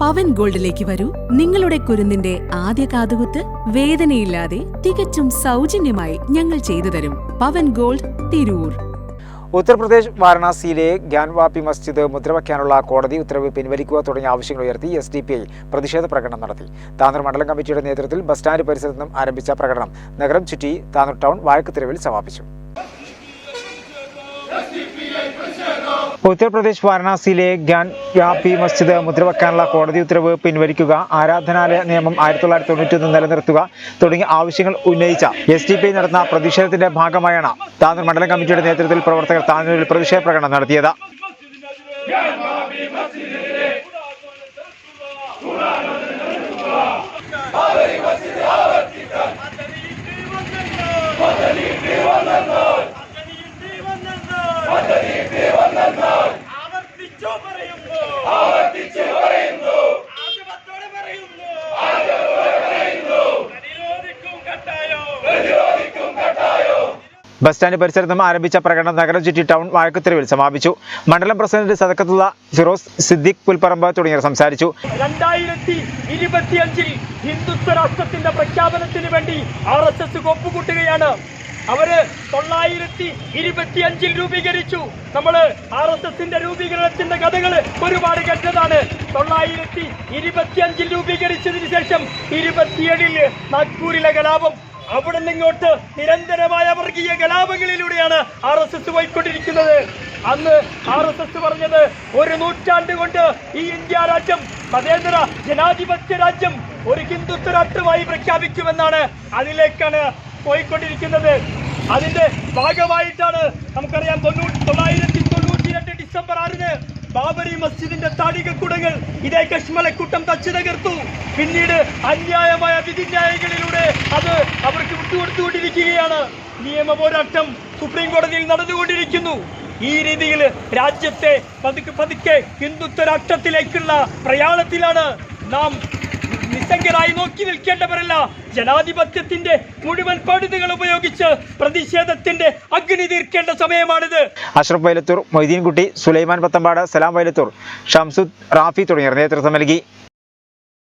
പവൻ ഗോൾഡിലേക്ക് വരൂ. നിങ്ങളുടെ കുരുന്നിന്റെ ആദ്യ കാതുകുത്ത് വേദനയില്ലാതെ തികച്ചും സൗജന്യമായി ഞങ്ങൾ ചെയ്തു തരും. പവൻ ഗോൾഡ് തിരൂർ. ഉത്തർപ്രദേശ് വാരണാസിയിലെ ഗ്യാൻവാപ്പി മസ്ജിദ് മുദ്രവയ്ക്കാനുള്ള കോടതി ഉത്തരവ് പിൻവലിക്കുക തുടങ്ങിയ ആവശ്യങ്ങൾ ഉയർത്തി എസ് ഡി പി ഐ പ്രതിഷേധ പ്രകടനം നടത്തി. താനൂർ മണ്ഡലം കമ്മിറ്റിയുടെ നേതൃത്വത്തിൽ ബസ് സ്റ്റാൻഡ് പരിസരത്ത് നിന്നും ആരംഭിച്ച പ്രകടനം നഗരം ചുറ്റി താനൂർ ടൗൺ വാഴക്കുതെരുവിൽ സമാപിച്ചു. ഉത്തർപ്രദേശ് വാരണാസിയിലെ ഗ്യാൻ വ്യാപി മസ്ജിദ് മുദ്രവെക്കാനുള്ള കോടതി ഉത്തരവ് പിൻവലിക്കുക ആരാധനാലയ നിയമം ആയിരത്തി തൊള്ളായിരത്തി തൊണ്ണൂറ്റൊന്ന് നിലനിർത്തുക തുടങ്ങിയ ആവശ്യങ്ങൾ ഉന്നയിച്ച എസ് ഡി പി നടന്ന പ്രതിഷേധത്തിന്റെ ഭാഗമായാണ് താനൂർ മണ്ഡലം കമ്മിറ്റിയുടെ നേതൃത്വത്തിൽ പ്രവർത്തകർ താനൂരിൽ പ്രതിഷേധ പ്രകടനം നടത്തിയത്. ആവർത്തിച്ചു ബസ് സ്റ്റാൻഡ് പരിസരത്ത് ആരംഭിച്ച പ്രകടനം നഗരം ചുറ്റി ടൗൺ വാഴക്കുതെരുവിൽ സമാപിച്ചു. മണ്ഡലം പ്രസിഡന്റ് സദക്കത്തുള്ള ഫിറോസ് സിദ്ദിഖ് പുൽപ്പറമ്പ് തുടങ്ങിയവർ സംസാരിച്ചു. രണ്ടായിരത്തി ഇരുപത്തിയഞ്ചിൽ ഹിന്ദുത്വ രാഷ്ട്രത്തിന്റെ പ്രഖ്യാപനത്തിന് വേണ്ടി ആർ എസ് എസ് ഒപ്പുകൂട്ടുകയാണ് അവർ തൊള്ളായിരത്തി ഇരുപത്തിയഞ്ചിൽ രൂപീകരിച്ചു. നമ്മൾ ആർ എസ് എസിന്റെ രൂപീകരണത്തിന്റെ കഥകൾ ഒരുപാട് കേട്ടതാണ്. തൊള്ളായിരത്തി ഇരുപത്തിയഞ്ചിൽ രൂപീകരിച്ചതിന് ശേഷം ഇരുപത്തിയേഴിൽ നാഗ്പൂരിലെ കലാപം അവിടെ നിന്നിങ്ങോട്ട് നിരന്തരമായ വർഗീയ കലാപങ്ങളിലൂടെയാണ് ആർ എസ് എസ് പോയിക്കൊണ്ടിരിക്കുന്നത്. അന്ന് ആർ എസ് എസ് പറഞ്ഞത് ഒരു നൂറ്റാണ്ട് കൊണ്ട് ഈ ഇന്ത്യ രാജ്യം മതേതര ജനാധിപത്യ രാജ്യം ഒരു ഹിന്ദുത്വ രാഷ്ട്രമായി പ്രഖ്യാപിക്കുമെന്നാണ് അതിലേക്കാണ് പോയിക്കൊണ്ടിരിക്കുന്നത്. അതിന്റെ ഭാഗമായിട്ടാണ് നമുക്കറിയാം തൊണ്ണൂറ്റി തൊള്ളായിരത്തി തൊണ്ണൂറ്റി രണ്ട് ഡിസംബർ ആറിന് ബാബരി മസ്ജിദിന്റെ താടികക്കുടങ്ങൾ ഇതേ കശ്മലക്കൂട്ടം തച്ചു തകർത്തു. പിന്നീട് അന്യായമായ വിധിന്യായങ്ങളിലൂടെ അത് നിയമപോരാട്ടം നിയമ പോരാട്ടം സുപ്രീം കോടതിയിൽ നടന്നുകൊണ്ടിരിക്കുന്നു. ഈ രീതിയിൽ രാജ്യത്തെ പതുക്കെ പതുക്കെ ഹിന്ദുത്വ രാഷ്ട്രത്തിലേക്കുള്ള പ്രയാണത്തിലാണ് നാം നിസ്സംഗരായി നോക്കി നിൽക്കേണ്ടവരല്ല. ജനാധിപത്യത്തിന്റെ മുഴുവൻ പഴുതുകൾ ഉപയോഗിച്ച് പ്രതിഷേധത്തിന്റെ അഗ്നി തീർക്കേണ്ട സമയമാണിത്. അഷ്റഫ് വൈലത്തൂർ മൊയ്തീൻകുട്ടി സുലൈമാൻ പത്തമ്പാട് സലാം വൈലത്തൂർ ഷംസുദ് റാഫി തുടങ്ങിയവർ നേതൃത്വം നൽകി.